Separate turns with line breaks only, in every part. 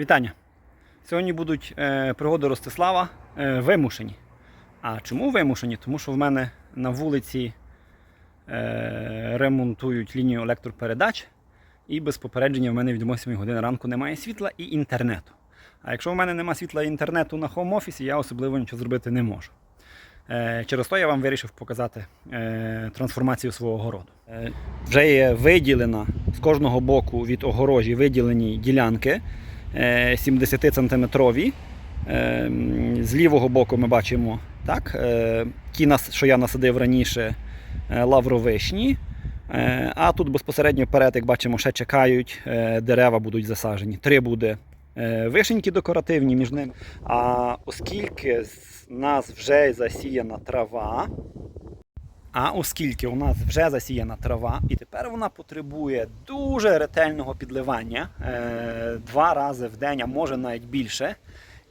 Вітання! Сьогодні будуть е, пригоди Ростислава е, вимушені. А чому вимушені? Тому що в мене на вулиці е, ремонтують лінію електропередач, і без попередження в мене від 8 години ранку немає світла і інтернету. А якщо в мене немає світла і інтернету на хоум-офісі, я особливо нічого зробити не можу. Е, Через то я вам вирішив показати е, трансформацію свого городу. Е, Вже є виділена з кожного боку від огорожі виділені ділянки е, 70 сантиметрові. Е, З лівого боку ми бачимо так, е, ті, що я насадив раніше, е, лавровишні. Е, А тут безпосередньо вперед, як бачимо, ще чекають, е, дерева будуть засаджені. Три буде е, вишеньки декоративні між ними. А оскільки з нас вже засіяна трава, а оскільки у нас вже засіяна трава, і тепер вона потребує дуже ретельного підливання е, два рази в день, а може навіть більше.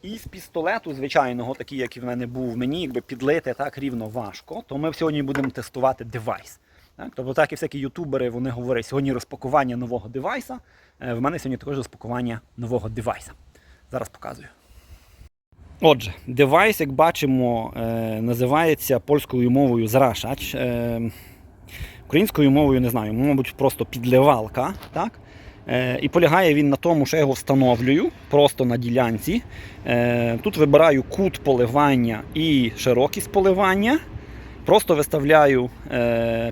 І з пістолету, звичайного, такий, як і в мене був, мені якби підлити так рівно важко, то ми сьогодні будемо тестувати девайс. Так? Тобто, так і всякі ютубери вони говорять, сьогодні розпакування нового девайса. Е, В мене сьогодні також розпакування нового девайса. Зараз показую. Отже, девайс, як бачимо, е, називається польською мовою зрашач. Е, Українською мовою не знаю, мабуть, просто підливалка. Так? Е, І полягає він на тому, що я його встановлюю просто на ділянці. Тут вибираю кут поливання і широкість поливання. Просто виставляю,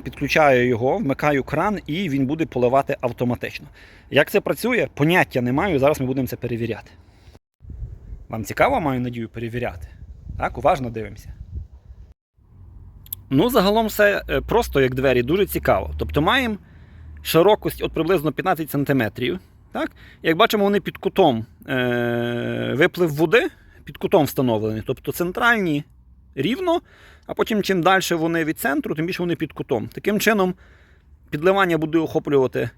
підключаю його, вмикаю кран і він буде поливати автоматично. Як це працює, поняття не маю. Зараз ми будемо це перевіряти. Вам цікаво, маю надію, перевіряти? Так, уважно дивимося. Ну, загалом все е, просто як двері, дуже цікаво. Тобто маємо широкость от приблизно 15 см. Так? Як бачимо, вони під кутом е- виплив води, під кутом встановлені. Тобто центральні рівно, а потім чим далі вони від центру, тим більше вони під кутом. Таким чином, підливання буде охоплювати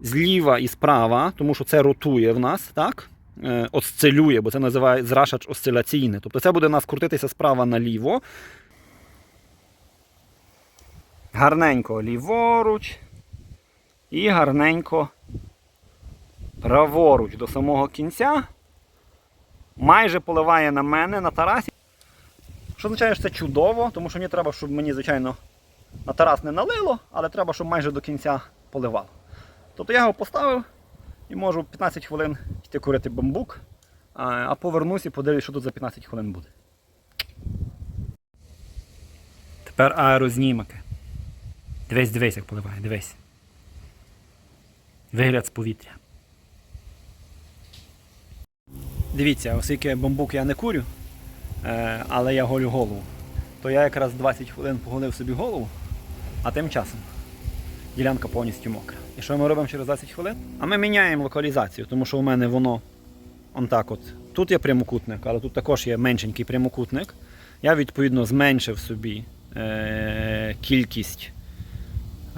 зліва і справа, тому що це ротує в нас, так? Е, Осцилює, бо це називає зрашач осциляційний. Тобто це буде у нас крутитися справа наліво. Гарненько ліворуч. І гарненько праворуч до самого кінця. Майже поливає на мене на Тарасі. Що означає, що це чудово, тому що мені треба, щоб мені, звичайно, на Тарас не налило, але треба, щоб майже до кінця поливало. Тобто я його поставив і можу 15 хвилин йти курити бамбук, а, повернусь і подивлюсь, що тут за 15 хвилин буде. Тепер аерознімики. Дивись, дивись, як поливає, дивись. Вигляд з повітря. Дивіться, оскільки бамбук я не курю, е, але я голю голову, то я якраз 20 хвилин поголив собі голову, а тим часом ділянка повністю мокра. І що ми робимо через 20 хвилин? А ми міняємо локалізацію, тому що у мене воно он так от. Тут є прямокутник, але тут також є меншенький прямокутник. Я відповідно зменшив собі е- кількість,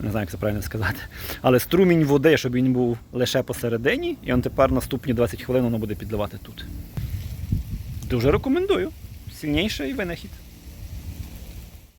не знаю, як це правильно сказати, але струмінь води, щоб він був лише посередині, і он тепер наступні 20 хвилин воно буде підливати тут. Дуже рекомендую. Сильніший винахід.